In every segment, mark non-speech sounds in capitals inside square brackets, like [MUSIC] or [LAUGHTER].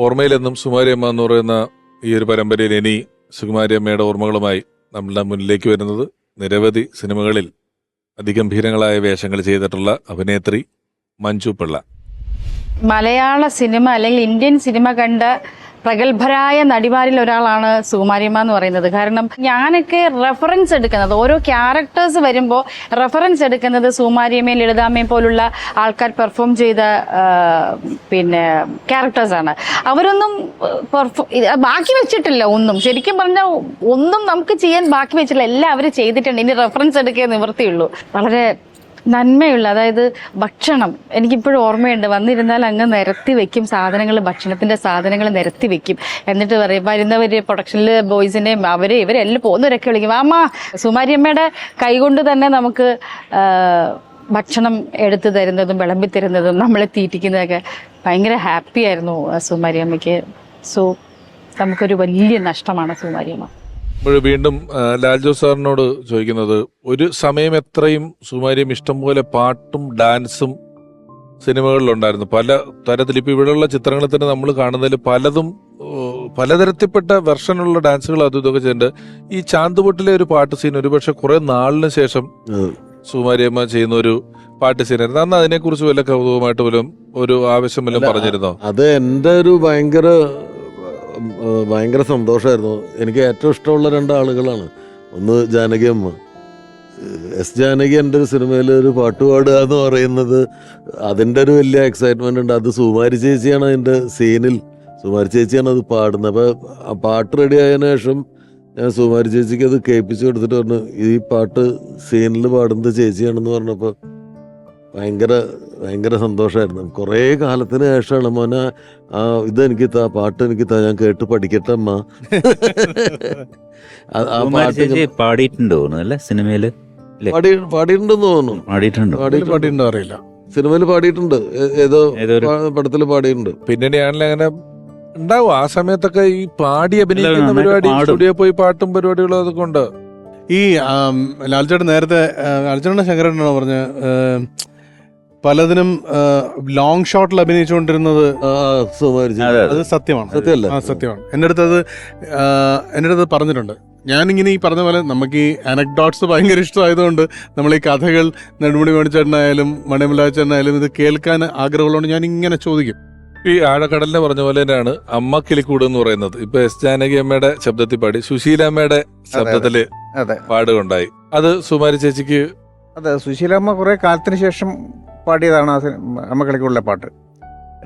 ഓർമ്മയിലെന്നും സുമാരിയമ്മ എന്ന് പറയുന്ന ഈ ഒരു പരമ്പരയിൽ ഇനി സുകുമാരിയമ്മയുടെ ഓർമ്മകളുമായി നമ്മളുടെ മുന്നിലേക്ക് വരുന്നത് നിരവധി സിനിമകളിൽ അതിഗംഭീരങ്ങളായ വേഷങ്ങൾ ചെയ്തിട്ടുള്ള അഭിനേത്രി മഞ്ജു പിള്ള. മലയാള സിനിമ അല്ലെങ്കിൽ ഇന്ത്യൻ സിനിമ കണ്ട പ്രഗത്ഭരായ നടിമാരിൽ ഒരാളാണ് സുകുമാരിയമ്മ എന്ന് പറയുന്നത്. കാരണം ഞാനൊക്കെ റെഫറൻസ് എടുക്കുന്നത് ഓരോ ക്യാരക്ടേഴ്സ് വരുമ്പോൾ റെഫറൻസ് എടുക്കുന്നത് സുകുമാരിയമ്മയും ലളിതാമ്മയും പോലുള്ള ആൾക്കാർ പെർഫോം ചെയ്ത പിന്നെ ക്യാരക്ടേഴ്സാണ് അവരൊന്നും പെർഫോം ബാക്കി വെച്ചിട്ടില്ല ഒന്നും. ശരിക്കും പറഞ്ഞാൽ ഒന്നും നമുക്ക് ചെയ്യാൻ ബാക്കി വെച്ചിട്ടില്ല എല്ലാം അവർ ചെയ്തിട്ടുണ്ട്. ഇനി റെഫറൻസ് എടുക്കേ നിവൃത്തിയുള്ളൂ. വളരെ നന്മയുള്ള അതായത് ഭക്ഷണം. എനിക്കിപ്പോഴും ഓർമ്മയുണ്ട് വന്നിരുന്നാൽ അങ്ങ് നിരത്തി വെക്കും സാധനങ്ങൾ ഭക്ഷണത്തിന്റെ സാധനങ്ങൾ നിരത്തി വെക്കും. എന്നിട്ട് പറയും വരുന്നവർ പ്രൊഡക്ഷനിൽ ബോയ്സിനെയും അവരെ ഇവരെല്ലാം പോകുന്നവരൊക്കെ വിളിക്കും അമ്മ സുമാരിയമ്മയുടെ കൈകൊണ്ട് തന്നെ നമുക്ക് ഭക്ഷണം എടുത്തു തരുന്നതും വിളമ്പി തരുന്നതും നമ്മളെ തീറ്റിക്കുന്നതൊക്കെ ഭയങ്കര ഹാപ്പി ആയിരുന്നു ആ സുമാരിയമ്മയ്ക്ക്. സോ നമുക്കൊരു വലിയ നഷ്ടമാണ് സുമാരിയമ്മ. ഇപ്പോൾ വീണ്ടും ലാൽജോ സാറിനോട് ചോദിക്കുന്നത് ഒരു സമയം എത്രയും ഇഷ്ടം ഇഷ്ടംപോലെ പാട്ടും ഡാൻസും സിനിമകളിലുണ്ടായിരുന്നു. പല തരത്തിൽ ഇപ്പൊ ഇവിടെയുള്ള ചിത്രങ്ങളിൽ തന്നെ നമ്മൾ കാണുന്നതിൽ പലതും പലതരത്തിൽപ്പെട്ട വെർഷനുള്ള ഡാൻസുകൾ അതും ഇതൊക്കെ ചെയ്യുന്നുണ്ട് ഈ ചാന്തുപൊട്ടിലെ ഒരു പാട്ട് സീൻ ഒരുപക്ഷെ കുറെ നാളിന് ശേഷം. സുമാരിയമ്മ ചെയ്യുന്ന ഒരു പാട്ട് സീൻ ആയിരുന്നു. അന്ന് അതിനെക്കുറിച്ച് വല്ല കൗതുകമായിട്ട് പോലും ഒരു ആവശ്യം വല്ലതും പറഞ്ഞിരുന്നോ? അത് എന്റെ ഒരു ഭയങ്കര ഭയങ്കര സന്തോഷമായിരുന്നു എനിക്ക് ഏറ്റവും ഇഷ്ടമുള്ള രണ്ട് ആളുകളാണ്. ഒന്ന് ജാനകി അമ്മ. എസ് ജാനകി എന്റെ ഒരു സിനിമയിൽ ഒരു പാട്ട് പാടുക എന്ന് പറയുന്നത് അതിന്റെ ഒരു വലിയ എക്സൈറ്റ്മെന്റ് ഉണ്ട്. അത് സുമാരി ചേച്ചിയാണ് അതിന്റെ സീനിൽ സുമാരി ചേച്ചിയാണ് അത് പാടുന്നത്. അപ്പോൾ പാട്ട് റെഡി ആയതിനു ശേഷം ഞാൻ സുമാരി ചേച്ചിക്ക് അത് കേൾപ്പിച്ചു കൊടുത്തിട്ട് പറഞ്ഞു ഈ പാട്ട് സീനിൽ പാടുന്നത് ചേച്ചിയാണെന്ന് പറഞ്ഞപ്പോൾ ഭയങ്കര ഭയങ്കര സന്തോഷമായിരുന്നു കുറേ കാലത്തിന് ശേഷമാണ് മോനെ ആ ഇതെനിക്ക് താ പാട്ട് എനിക്ക് താ ഞാൻ കേട്ട് പഠിക്കട്ടെ അമ്മ. [LAUGHS] ആ- പാട്ട് പാടിയിട്ടുണ്ടോ അല്ലേ? സിനിമയിൽ? പാടി പാടിയിട്ടുണ്ടെന്ന് തോന്നുന്നു. പാടിയിട്ടുണ്ടോ? അറിയില്ല. സിനിമയിൽ പാടിയിട്ടുണ്ട്. ഏതോ പടത്തിൽ പാടിയിട്ടുണ്ട്. പടത്തിൽ പാടിയിട്ടുണ്ട് പിന്നീടാണെങ്കിൽ അങ്ങനെ ഉണ്ടാവും. ആ സമയത്തൊക്കെ ഈ പാടി അഭിനയിക്കുന്ന പരിപാടി സ്റ്റുഡിയോ പോയി പാട്ടും പരിപാടികളും അതൊക്കെ ഉണ്ട്. ഈ ആം, ലാൽചേട്ടൻ നേരത്തെ ലാൽചേട്ടൻ ശങ്കരനാണോ പറഞ്ഞ പലതിനും ലോങ് ഷോട്ടിൽ അഭിനയിച്ചുകൊണ്ടിരുന്നത്. അതെ, സത്യമാണ് സത്യമല്ലേ? സത്യമാണ്. എന്റെ അടുത്ത് അത് എന്റെ അടുത്ത് പറഞ്ഞിട്ടുണ്ട്. ഞാനിങ്ങനെ ഈ പറഞ്ഞ പോലെ നമുക്ക് ഈ അനക്ഡോട്ട്സ് ഭയങ്കര ഇഷ്ടമായതുകൊണ്ട് നമ്മൾ ഈ കഥകൾ നെടുമുടി മേടിച്ചേട്ടനായാലും മണിമുലാച്ചേട്ടനായാലും ഇത് കേൾക്കാൻ ആഗ്രഹമുള്ളതുകൊണ്ട് ഞാൻ ഇങ്ങനെ ചോദിക്കും. ഈ ആഴക്കടലിനെ പറഞ്ഞ പോലെ തന്നെയാണ് അമ്മ കിളിക്കൂട് എന്ന് പറയുന്നത്. ഇപ്പൊ എസ് ജാനകി അമ്മയുടെ ശബ്ദത്തിൽ പാടി സുശീലാമ്മയുടെ ശബ്ദത്തിൽ പാടുകൊണ്ടായി പാടുകയുണ്ടായി. അത് സുമാരി ചേച്ചിക്ക് അതെ സുശീലമ്മ കുറെ കാലത്തിന് ശേഷം പാടിയതാണ് ആ സിനിമ അമ്മ കളിക്കുള്ള പാട്ട്.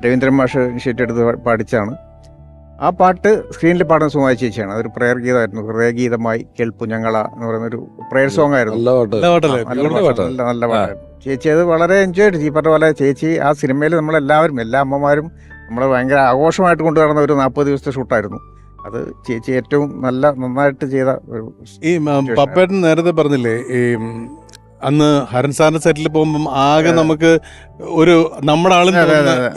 രവീന്ദ്രൻ മാഷ് ഇനിഷ്യേറ്റ് എടുത്ത് പാടിച്ചാണ്. ആ പാട്ട് സ്ക്രീനിൽ പാടുന്ന സുമായി ചേച്ചിയാണ്. അതൊരു പ്രയർ ഗീതമായിരുന്നു. ഹൃദയഗീതമായി കേൾപ്പു ഞങ്ങള എന്ന് പറയുന്ന ഒരു പ്രയർ സോങ് ആയിരുന്നു നല്ല നല്ല പാട്ടായിരുന്നു. ചേച്ചി അത് വളരെ എൻജോയ് ചെയ്തു ഈ പറഞ്ഞ പോലെ ചേച്ചി ആ സിനിമയിൽ നമ്മളെല്ലാവരും എല്ലാ അമ്മമാരും നമ്മളെ ഭയങ്കര ആഘോഷമായിട്ട് കൊണ്ടുവരുന്ന ഒരു നാൽപ്പത് ദിവസത്തെ ഷൂട്ടായിരുന്നു. അത് ചേച്ചി ഏറ്റവും നല്ല നന്നായിട്ട് ചെയ്ത ഒരു ഈ മ- പപ്പേട്ടൻ നേരത്തെ പറഞ്ഞില്ലേ ഈ അന്ന് ഹരൻ സാറിന്റെ സെറ്റിൽ പോകുമ്പം ആകെ നമുക്ക് ഒരു നമ്മുടെ ആളും.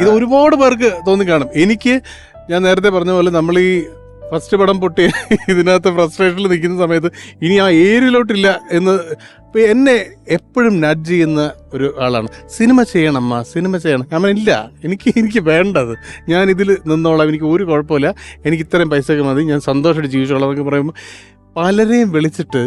ഇത് ഒരുപാട് പേർക്ക് തോന്നി കാണും എനിക്ക് ഞാൻ നേരത്തെ പറഞ്ഞ പോലെ നമ്മൾ ഈ ഫസ്റ്റ് പടം പൊട്ടി ഇതിനകത്ത് ഫ്രസ്ട്രേഷനിൽ നിൽക്കുന്ന സമയത്ത് ഇനി ആ ഏരിയയിലോട്ടില്ല എന്ന് ഇപ്പം എന്നെ എപ്പോഴും നഡ് ചെയ്യുന്ന ഒരു ആളാണ്. സിനിമ ചെയ്യണം അമ്മ സിനിമ ചെയ്യണം. ഞാൻ ഇല്ല എനിക്ക് എനിക്ക് വേണ്ടത്. ഞാൻ ഇതിൽ നിന്നോളാം എനിക്ക് ഒരു കുഴപ്പമില്ല. എനിക്ക് ഇത്രയും പൈസയൊക്കെ മതി. ഞാൻ സന്തോഷമായിട്ട് ജീവിച്ചോളാം എന്നൊക്കെ പറയുമ്പോൾ പലരെയും വിളിച്ചിട്ട്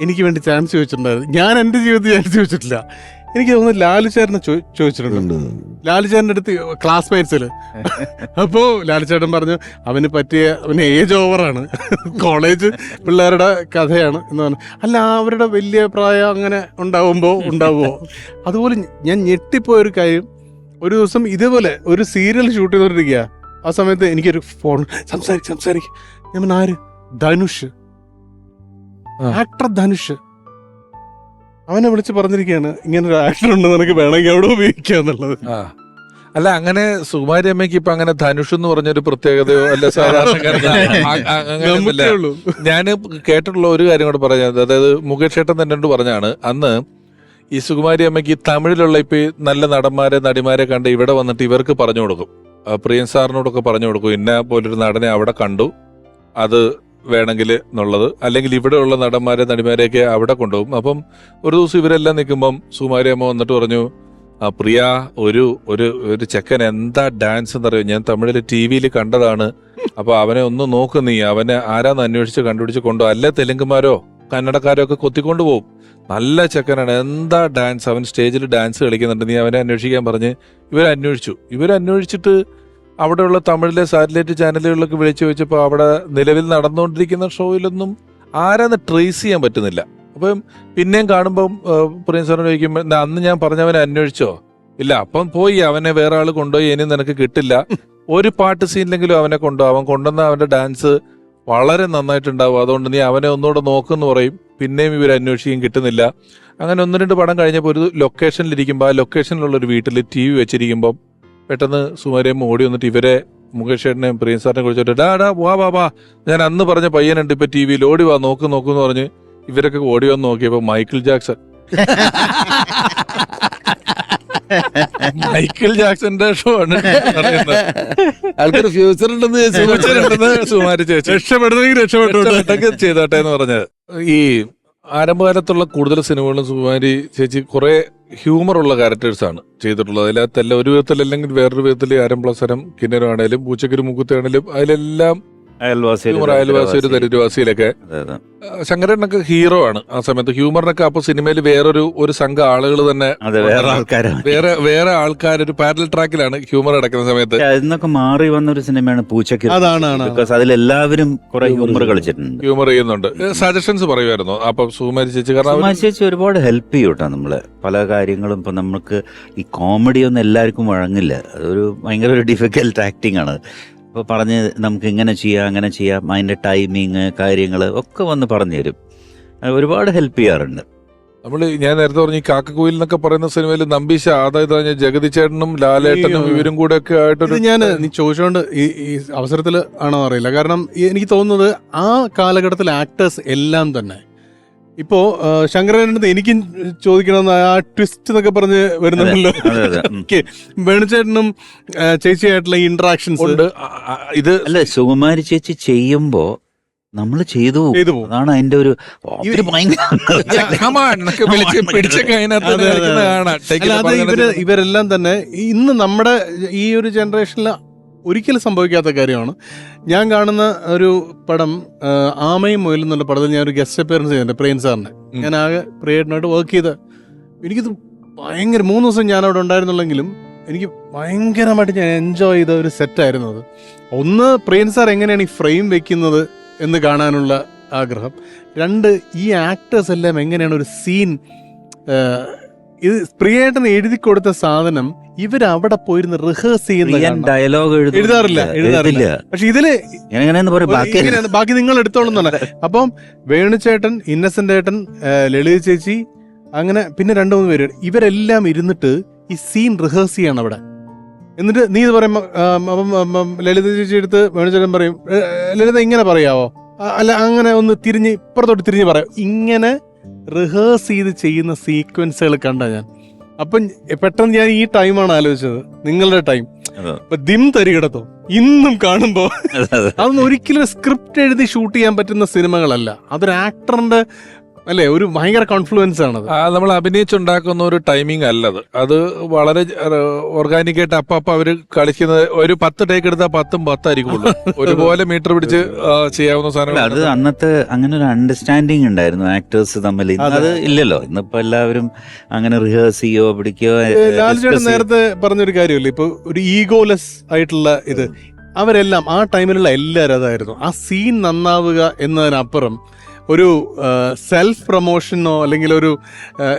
എനിക്ക് വേണ്ടി ചാൻസ് ചോദിച്ചിട്ടുണ്ടായിരുന്നു. ഞാൻ എന്റെ ജീവിതത്തിൽ ചാൻസ് ചോദിച്ചിട്ടില്ല. എനിക്ക് തോന്നുന്നു ലാലു ചേട്ടനെ ചോ- ചോദിച്ചിട്ടുണ്ട്. ലാലുചേട്ടന്റെ ലാലു ചേട്ടന്റെ അടുത്ത് ക്ലാസ്മേറ്റ്സിൽ അപ്പോൾ ലാലു ചേട്ടൻ പറഞ്ഞു അവന് പറ്റിയ അവന് ഏജ് ഓവറാണ് കോളേജ് പിള്ളേരുടെ കഥയാണ്. എന്ന് പറഞ്ഞു. അല്ല അവരുടെ വലിയ പ്രായം അങ്ങനെ ഉണ്ടാവുമ്പോൾ ഉണ്ടാവുമോ അതുപോലെ ഞാൻ ഞെട്ടിപ്പോയൊരു കാര്യം. ഒരു ദിവസം ഇതേപോലെ ഒരു സീരിയൽ ഷൂട്ട് ചെയ്തുകൊണ്ടിരിക്കുക ആ സമയത്ത് എനിക്കൊരു ഫോൺ സംസാരിക്കും സംസാരിക്കും. ഞാൻ ആര്? ധനുഷ്. ആക്ടർ ധനുഷ്. അവനെ വിളിച്ച് പറഞ്ഞിരിക്കുകയാണ് ഇങ്ങനെ ഒരു ആക്ടർ ഉണ്ട് നിനക്ക് വേണമെങ്കിൽ അവിടെ ഉപയോഗിക്കുക എന്നുള്ളത്. അല്ല അങ്ങനെ സുകുമാരി അമ്മയ്ക്ക് ഇപ്പൊ അങ്ങനെ ധനുഷ് എന്ന് പറഞ്ഞൊരു പ്രത്യേകതയോ അല്ല സാധാരണ [LAUGHS] ആ- ആ- ഉള്ളൂ. ഞാൻ കേട്ടിട്ടുള്ള ഒരു കാര്യം കൂടെ പറഞ്ഞത് അതായത് മുകേഷ് ചേട്ടൻ തന്നെ പറഞ്ഞാണ് അന്ന് ഈ സുകുമാരി അമ്മയ്ക്ക് തമിഴിലുള്ള ഇപ്പൊ നല്ല നടന്മാരെ നടിമാരെ കണ്ട് ഇവിടെ വന്നിട്ട് ഇവർക്ക് പറഞ്ഞു കൊടുക്കും. പ്രിയൻ സാറിനോടൊക്കെ പറഞ്ഞു കൊടുക്കും. ഇന്ന പോലൊരു നടനെ അവിടെ കണ്ടു. അത് വേണമെങ്കിൽ എന്നുള്ളത്. അല്ലെങ്കിൽ ഉള്ള നടന്മാരെ നടിമാരെയൊക്കെ അവിടെ കൊണ്ടുപോകും. അപ്പം ഒരു ദിവസം ഇവരെല്ലാം നിൽക്കുമ്പം സുമാരിയമ്മ വന്നിട്ട് പറഞ്ഞു ആ പ്രിയ ഒരു ഒരു ഒരു ചെക്കൻ എന്താ ഡാൻസ് എന്നറിയോ? ഞാൻ തമിഴിൽ ടി വിയിൽ കണ്ടതാണ്. അപ്പൊ അവനെ ഒന്ന് നോക്ക് നീ. അവനെ ആരാന്ന് അന്വേഷിച്ച് കണ്ടുപിടിച്ച് കൊണ്ടോ അല്ല തെലുങ്കുമാരോ? കന്നഡക്കാരോ ഒക്കെ കൊത്തിക്കൊണ്ടു പോകും നല്ല ചെക്കനാണ്. എന്താ ഡാൻസ് അവൻ സ്റ്റേജിൽ ഡാൻസ് കളിക്കുന്നുണ്ട്. നീ അവനെ അന്വേഷിക്കാൻ പറഞ്ഞ് ഇവരന്വേഷിച്ചു. ഇവരന്വേഷിച്ചിട്ട് അവിടെയുള്ള തമിഴിലെ സാറ്റലൈറ്റ് ചാനലുകളിലൊക്കെ വിളിച്ചു ചോദിച്ചപ്പോൾ അവിടെ നിലവിൽ നടന്നുകൊണ്ടിരിക്കുന്ന ഷോയിലൊന്നും ആരാന്ന് ട്രേസ് ചെയ്യാൻ പറ്റുന്നില്ല. അപ്പം പിന്നെയും കാണുമ്പം പ്രിയൻ സാറിന് ചോദിക്കുമ്പോൾ അന്ന് ഞാൻ പറഞ്ഞവനെ അന്വേഷിച്ചോ? ഇല്ല അപ്പം പോയി അവനെ വേറെ ആൾ കൊണ്ടുപോയി ഇനി നിനക്ക് കിട്ടില്ല. ഒരു പാട്ട് സീനിലെങ്കിലും അവനെ കൊണ്ടുപോകും. അവൻ കൊണ്ടുവന്ന അവന്റെ ഡാൻസ് വളരെ നന്നായിട്ടുണ്ടാവും. അതുകൊണ്ട് നീ അവനെ ഒന്നുകൂടെ നോക്കുമെന്ന് പറയും. പിന്നെയും ഇവർ അന്വേഷിക്കും കിട്ടുന്നില്ല. അങ്ങനെ ഒന്ന് രണ്ട് പടം കഴിഞ്ഞപ്പോൾ ഒരു ലൊക്കേഷനിലിരിക്കുമ്പോൾ ആ ലൊക്കേഷനിലുള്ള ഒരു വീട്ടിൽ ടി വി വെച്ചിരിക്കുമ്പോൾ പെട്ടെന്ന് സുമാരിയമ്മ ഓടി വന്നിട്ട് ഇവരെ മുകേഷ് ചേട്ടനെയും പ്രിയൻ സാറിനെ കുറിച്ചിട്ട് ഡാ ഡാ വാ വാ വാ. ഞാൻ അന്ന് പറഞ്ഞ പയ്യനുണ്ട് ഇപ്പൊ ടി വിയിൽ ഓടി വാ നോക്ക് നോക്ക് എന്ന് പറഞ്ഞ് ഇവരൊക്കെ ഓടി വന്ന് നോക്കിയപ്പോ മൈക്കിൾ ജാക്സൺ. മൈക്കിൾ ജാക്സന്റെ ഷോ ആണ്. ആൾക്കൊരു ഫ്യൂച്ചർ ഉണ്ടെന്ന് ചോദിച്ചു ചോദിച്ചിട്ടുണ്ടെന്ന് സുമാരി ചേച്ചി രക്ഷപ്പെടുന്നെങ്കിൽ രക്ഷപ്പെട്ടു ചെയ്തോട്ടെ എന്ന് പറഞ്ഞത്. ഈ ആരംഭകാലത്തുള്ള കൂടുതൽ സിനിമകളും സുമാരി ചേച്ചി കുറെ ഹ്യൂമർ ഉള്ള ക്യാരക്ടേഴ്സ് ആണ് ചെയ്തിട്ടുള്ളത്. അതിലകത്തെല്ലാം ഒരു വിധത്തിൽ അല്ലെങ്കിൽ വേറൊരു വിധത്തിൽ ആരംപ്ലസരം കിന്നരമാണേലും പൂച്ചക്കൊരു മുക്കുത്താണേലും അതിലെല്ലാം അയൽവാസി ഒരു. ശങ്കരനൊക്കെ ഹീറോ ആണ് ആ സമയത്ത്. ഹ്യൂമറിനൊക്കെ അപ്പൊ സിനിമയിൽ വേറൊരു ഒരു സംഘം ആളുകൾ തന്നെ വേറെ ആൾക്കാർ വേറെ വേറെ ആൾക്കാർ ഒരു പാരൽ ട്രാക്കിലാണ് ഹ്യൂമർ അടക്കുന്ന സമയത്ത്. അതിന്നൊക്കെ മാറി വന്ന ഒരു സിനിമയാണ് പൂച്ചക്ക് അതാണ് അതിലെല്ലാവരും കുറെ ഹ്യൂമർ കളിച്ചിട്ടുണ്ട്. ഹ്യൂമർ ചെയ്യുന്നുണ്ട്. സജഷൻസ് പറയുമായിരുന്നു. അപ്പൊ സുകുമാരി ചേച്ചി കാരണം ചേച്ചി ഒരുപാട് ഹെൽപ്പ് ചെയ്യും കേട്ടോ നമ്മൾ. പല കാര്യങ്ങളും ഇപ്പൊ നമുക്ക് ഈ കോമഡി ഒന്നും എല്ലാവർക്കും വഴങ്ങില്ല. അതൊരു ഭയങ്കര ഒരു ഡിഫിക്കൽട്ട് ആക്ടിങ് ആണ്. അപ്പൊ പറഞ്ഞ് നമുക്ക് ഇങ്ങനെ ചെയ്യാം അങ്ങനെ ചെയ്യാം അതിന്റെ ടൈമിങ് കാര്യങ്ങൾ ഒക്കെ വന്ന് പറഞ്ഞു തരും. ഒരുപാട് ഹെൽപ്പ് ചെയ്യാറുണ്ട്. നമ്മൾ ഞാൻ നേരത്തെ പറഞ്ഞു ഈ കാക്കക്കുയിൽ എന്നൊക്കെ പറയുന്ന സിനിമയിൽ നമ്പീശ അതായത് ജഗതി ചേട്ടനും ലാലേട്ടനും ഇവരും കൂടെ ഒക്കെ ആയിട്ട് ഞാൻ നീ ചോദിച്ചോണ്ട് ഈ ഈ അവസരത്തിൽ ആണോ അറിയില്ല. കാരണം എനിക്ക് തോന്നുന്നത് ആ കാലഘട്ടത്തിൽ ആക്ടേഴ്സ് എല്ലാം തന്നെ ഇപ്പോ ആ, എനിക്ക് ചോദിക്കണമെന്ന് ആ ട്വിസ്റ്റ് എന്നൊക്കെ പറഞ്ഞ് വരുന്നുണ്ടല്ലോ. അതെ അതെ ഉം. വേണുചേട്ടനും ചേച്ചിയായിട്ടുള്ള ഇന്ററാക്ഷൻസ് ഉണ്ട്. ഇത് അല്ല സുകുമാരി ചേച്ചി ചെയ്യുമ്പോ നമ്മൾ ചെയ്തു. അതാണ് അതിന്റെ ഒരു [LAUGHS] ഇവരെല്ലാം തന്നെ ഇന്ന് നമ്മുടെ ഈ ഒരു ജനറേഷനിൽ ഒരിക്കലും സംഭവിക്കാത്ത കാര്യമാണ്. ഞാൻ കാണുന്ന ഒരു പടം ആമയും മുയലും എന്നുള്ള പടത്തിൽ ഞാൻ ഒരു ഗസ്റ്റ് അപ്പിയറൻസ് ചെയ്തിട്ടുണ്ട് പ്രിയൻ സാറിനെ. ഞാൻ ആകെ പ്രിയേട്ടനായിട്ട് വർക്ക് ചെയ്ത്. എനിക്കിത് ഭയങ്കര മൂന്ന് ദിവസം ഞാൻ അവിടെ ഉണ്ടായിരുന്നുള്ളെങ്കിലും എനിക്ക് ഭയങ്കരമായിട്ട് ഞാൻ എൻജോയ് ചെയ്ത ഒരു സെറ്റായിരുന്നു അത്. ഒന്ന് പ്രിയൻ സാർ എങ്ങനെയാണ് ഈ ഫ്രെയിം വെക്കുന്നത് എന്ന് കാണാനുള്ള ആഗ്രഹം. രണ്ട് ഈ ആക്ടേഴ്സ് എല്ലാം എങ്ങനെയാണ് ഒരു സീൻ ഇത് പ്രിയേട്ടൻ എഴുതി കൊടുത്ത സാധനം ഇവരവിടെ പോയിരുന്ന് റിഹേഴ്സ് ചെയ്യുന്ന ഡയലോഗ് എഴുതാറില്ല, എഴുതാറില്ല. പക്ഷെ ഇതിൽ ബാക്കി നിങ്ങൾ എടുത്തോളും അപ്പം വേണുചേട്ടൻ ഇന്നസെന്റ് ഏട്ടൻ ലളിത ചേച്ചി അങ്ങനെ പിന്നെ രണ്ടു മൂന്ന് പേര്. ഇവരെല്ലാം ഇരുന്നിട്ട് ഈ സീൻ റിഹേഴ്സ് ചെയ്യാണ് അവിടെ. എന്നിട്ട് നീ ഇത് പറയുമ്പോ ലളിത ചേച്ചി എടുത്ത് വേണുചേട്ടൻ പറയും "ഏ, ലളിത ഇങ്ങനെ പറയാവോ? അല്ല അങ്ങനെ ഒന്ന് തിരിഞ്ഞ് ഇപ്പുറത്തോട്ട് തിരിഞ്ഞ് പറയാം ഇങ്ങനെ റിഹേഴ്സ് ചെയ്ത് ചെയ്യുന്ന സീക്വൻസുകൾ കണ്ട ഞാൻ. അപ്പം പെട്ടെന്ന് ഞാൻ ഈ ടൈമാണ് ആലോചിച്ചത്. നിങ്ങളുടെ ടൈം ദിം തരികിടത്തോ? ഇന്നും കാണുമ്പോ അതൊന്നും ഒരിക്കലും സ്ക്രിപ്റ്റ് എഴുതി ഷൂട്ട് ചെയ്യാൻ പറ്റുന്ന സിനിമകളല്ല. അതൊരു ആക്ടറിന്റെ അല്ലെ? ഒരു ഭയങ്കര കോൺഫ്ലുവൻസ് ആണ് ആ നമ്മൾ അഭിനയിച്ചുണ്ടാക്കുന്ന ഒരു ടൈമിംഗ് അല്ലത്. അത് വളരെ ഓർഗാനിക് ആയിട്ട് അപ്പ അവർ അവർ കളിക്കുന്നത് ഒരു പത്ത് ടേക്ക് എടുത്താൽ പത്തും പത്തായിരിക്കുള്ളൂ [LAUGHS] ഒരുപോലെ മീറ്റർ പിടിച്ച് ചെയ്യാവുന്ന സാധനം അത് അന്നത്തെ അങ്ങനെ ഒരു അണ്ടർസ്റ്റാൻഡിങ് ഉണ്ടായിരുന്നു ആക്ടേഴ്സ് തമ്മിൽ. ഇന്ന് അത്. ഇല്ലല്ലോ. ഇന്നിപ്പോ എല്ലാവരും അങ്ങനെ റിഹേഴ്സ് ചെയ്യോ പിടിക്കോ ലാൽചേട്ടൻ നേരത്തെ പറഞ്ഞൊരു കാര്യമല്ലേ. ഇപ്പൊ ഒരു ഈഗോലെസ് ആയിട്ടുള്ള ഇത്. അവരെല്ലാം ആ ടൈമിലുള്ള എല്ലാവരും അതായിരുന്നു. ആ സീൻ നന്നാവുക എന്നതിനപ്പുറം ഒരു സെൽഫ് പ്രൊമോഷനോ അല്ലെങ്കിൽ ഒരു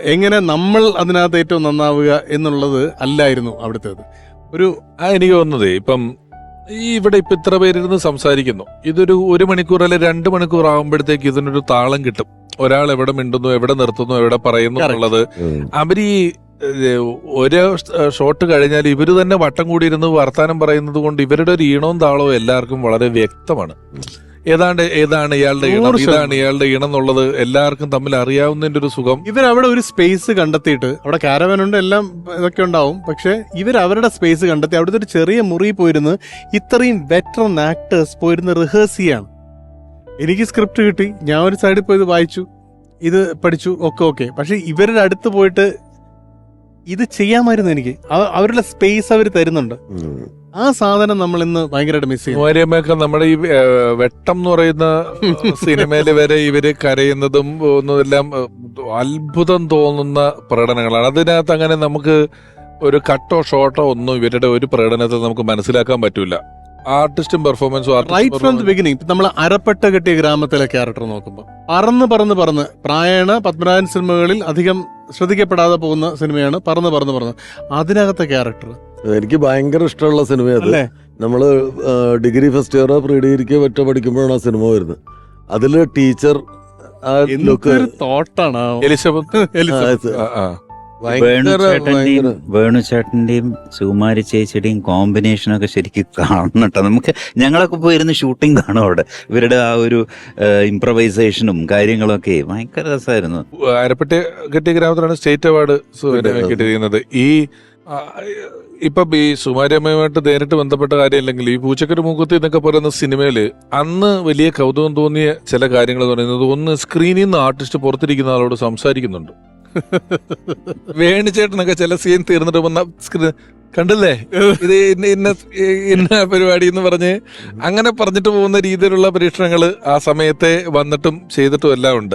എങ്ങനെ നമ്മൾ അതിനകത്ത് ഏറ്റവും നന്നാവുക എന്നുള്ളത് അല്ലായിരുന്നു അവിടുത്തേത്. ഒരു ആ എനിക്ക് തോന്നുന്നത് ഇപ്പം ഈ ഇവിടെ ഇപ്പം ഇത്ര പേരിരുന്ന് സംസാരിക്കുന്നു. ഇതൊരു ഒരു മണിക്കൂർ അല്ലെ രണ്ട് മണിക്കൂർ ആകുമ്പോഴത്തേക്ക് ഇതിനൊരു താളം കിട്ടും. ഒരാൾ എവിടെ മിണ്ടുന്നു എവിടെ നിർത്തുന്നു എവിടെ പറയുന്നു എന്നുള്ളത്. അവർ ഈ ഒരു ഷോട്ട് കഴിഞ്ഞാൽ ഇവർ തന്നെ വട്ടം കൂടിയിരുന്ന് വർത്താനം പറയുന്നത് കൊണ്ട് ഇവരുടെ ഒരു ഈണവും താളവും എല്ലാവർക്കും വളരെ വ്യക്തമാണ്. ഏതാണ്ട് ഏതാണ് ഇയാളുടെ ഇണം? ഇതാണ് ഇയാളുടെ ഇണം എന്നുള്ളത് എല്ലാവർക്കും തമ്മിൽ അറിയാവുന്നതിന്റെ ഒരു സുഖം ഇവരവിടെ ഒരു സ്പേസ് കണ്ടെത്തിയിട്ട് അവിടെ കാരവൻ ഉണ്ട് എല്ലാം ഇതൊക്കെ ഉണ്ടാവും. പക്ഷെ ഇവർ അവരുടെ സ്പേസ് കണ്ടെത്തി അവിടുത്തെ ഒരു ചെറിയ മുറി പോയിരുന്ന്. ഇത്രയും വെറ്ററൻ ആക്ടേഴ്സ് പോയിരുന്ന് റിഹേഴ്സ് ചെയ്യാണ് എനിക്ക് സ്ക്രിപ്റ്റ് കിട്ടി. ഞാൻ ഒരു സൈഡിൽ പോയി ഇത് വായിച്ചു. ഇത് പഠിച്ചു. ഒക്കെ ഓക്കെ പക്ഷെ ഇവരുടെ അടുത്ത് പോയിട്ട് ഇത് ചെയ്യാമായിരുന്നു എനിക്ക്. അവരുടെ സ്പേസ് അവർ തരുന്നുണ്ട്. ആ സാധനം നമ്മൾ ഇന്ന് ഭയങ്കരമായിട്ട് മിസ് ചെയ്യും മോര്യമ്മയൊക്കെ നമ്മുടെ ഈ വെട്ടം എന്ന് പറയുന്ന സിനിമയിൽ വരെ ഇവർ കരയുന്നതും ഒന്നുമെല്ലാം അത്ഭുതം തോന്നുന്ന പ്രകടനങ്ങളാണ്. അതിനകത്ത് അങ്ങനെ നമുക്ക് ഒരു കട്ടോ ഷോട്ടോ ഒന്നും ഇവരുടെ ഒരു പ്രകടനത്തിൽ നമുക്ക് മനസ്സിലാക്കാൻ പറ്റൂല. ആർട്ടിസ്റ്റും പെർഫോമൻസും റൈറ്റ് ഫ്രം ദി ബിഗിനിങ് നമ്മൾ അരപ്പെട്ട കെട്ടിയ ഗ്രാമത്തിലെ ക്യാരക്ടർ നോക്കുമ്പോൾ പറന്ന് പറന്ന് പറന്ന് പ്രായണ പത്മനാഭൻ സിനിമകളിൽ അധികം ശ്രദ്ധിക്കപ്പെടാതെ പോകുന്ന സിനിമയാണ് പറന്ന് പറന്ന് പറന്ന്. അതിനകത്തെ ക്യാരക്ടർ എനിക്ക് ഭയങ്കര ഇഷ്ടമുള്ള സിനിമയാണ് നമ്മൾ ഡിഗ്രി ഫസ്റ്റ് ഇയറോ പ്രീ ഡിഗ്രിക്ക് പറ്റ പഠിക്കുമ്പോഴാണ് ആ സിനിമ വരുന്നത്. അതിൽ ടീച്ചർ തോട്ടാണ് എലിസബത്ത് ആ, ആ. വേണു ചേട്ടന്റെയും സുകുമാരി ചേച്ചിയുടെയും കോമ്പിനേഷനൊക്കെ ശരിക്കും കാണണം കേട്ടോ നമുക്ക് ഞങ്ങളൊക്കെ പോയിരുന്ന് ഷൂട്ടിംഗ് കാണും അവിടെ. ഇവരുടെ ആ ഒരു ഇംപ്രവൈസേഷനും കാര്യങ്ങളൊക്കെ ഭയങ്കര രസമായിരുന്നു ആരപ്പെട്ടി കെട്ടിയ ഗ്രാമത്തിലാണ് സ്റ്റേറ്റ് അവാർഡ് കിട്ടിയിരിക്കുന്നത്. ഈ ഇപ്പം ഈ സുമാര്യമ്മയുമായിട്ട് നേരിട്ട് ബന്ധപ്പെട്ട കാര്യമില്ലെങ്കിൽ ഈ പൂച്ചക്കര മൂക്കുത്തി എന്നൊക്കെ പറയുന്ന സിനിമയിൽ അന്ന് വലിയ കൗതുകം തോന്നിയ ചില കാര്യങ്ങൾ പറയുന്നത് ഒന്ന് സ്ക്രീനിൽ നിന്ന് ആർട്ടിസ്റ്റ് പുറത്തിരിക്കുന്ന ആളോട് സംസാരിക്കുന്നുണ്ട്. വേണിച്ചേട്ടനൊക്കെ ചില സീൻ തീർന്നിട്ട് വന്ന സ്ക്രീൻ കണ്ടില്ലേ? ഇത് ഇന്ന ഇന്ന ഇന്ന പരിപാടി എന്ന് പറഞ്ഞ് അങ്ങനെ പറഞ്ഞിട്ട് പോകുന്ന രീതിയിലുള്ള പരീക്ഷണങ്ങൾ ആ സമയത്തെ വന്നിട്ടും ചെയ്തിട്ടും എല്ലാം ഉണ്ട്.